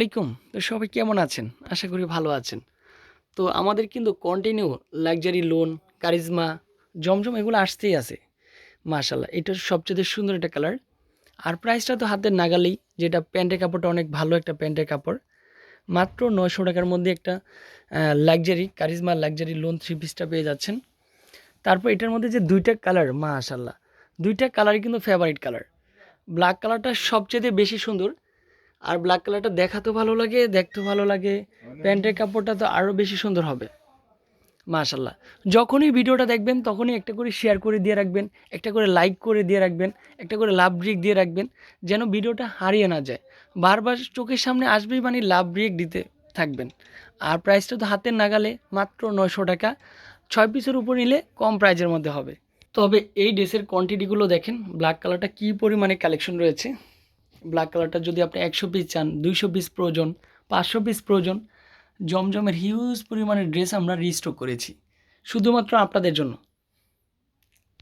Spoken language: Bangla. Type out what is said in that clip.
আলাইকুম তো সবাই কেমন আছেন? আশা করি ভালো আছেন। তো আমাদের কিন্তু continue luxury lawn charisma Zamzam এগুলো আসতেই আছে। মাশাল্লাহ এটা সবচেয়ে সুন্দর একটা কালার আর প্রাইসটা তো হাতের নাগালেই, যেটা প্যান্টের কাপড়টা অনেক ভালো একটা প্যান্টের কাপড়। মাত্র নয়শো টাকার মধ্যে একটা luxury charisma luxury lawn three পিসটা পেয়ে যাচ্ছেন। তারপর এটার মধ্যে যে দুইটা কালার মাশাল্লাহ দুইটা কালারই কিন্তু ফেভারিট কালার ব্ল্যাক কালারটা সবচেয়ে বেশি সুন্দর। আর ব্ল্যাক কালারটা দেখাতেও ভালো লাগে দেখতেও ভালো লাগে। প্যান্টের কাপড়টা তো আরও বেশি সুন্দর হবে। মাশাল্লাহ যখনই ভিডিওটা দেখবেন তখনই একটা করে শেয়ার করে দিয়ে রাখবেন একটা করে লাইক করে দিয়ে রাখবেন একটা করে লাভ ব্রেক দিয়ে রাখবেন যেন ভিডিওটা হারিয়ে না যায়। বারবার চোখের সামনে আসবেই মানে লাভ ব্রেক দিতে থাকবেন। আর প্রাইসটা তো হাতের নাগালে মাত্র নয়শো টাকা। ছয় পিসের উপর নিলে কম প্রাইজের মধ্যে হবে। তবে এই ড্রেসের কোয়ান্টিটিগুলো দেখেন ব্ল্যাক কালারটা কী পরিমাণে কালেকশন রয়েছে? ব্ল্যাক কালারটা যদি আপনি একশো পিস চান, দুইশো পিস প্রয়োজন, পাঁচশো পিস প্রয়োজন, জমজমের হিউজ পরিমাণের ড্রেস আমরা রিস্টক করেছি। শুধুমাত্র আপনাদের জন্য।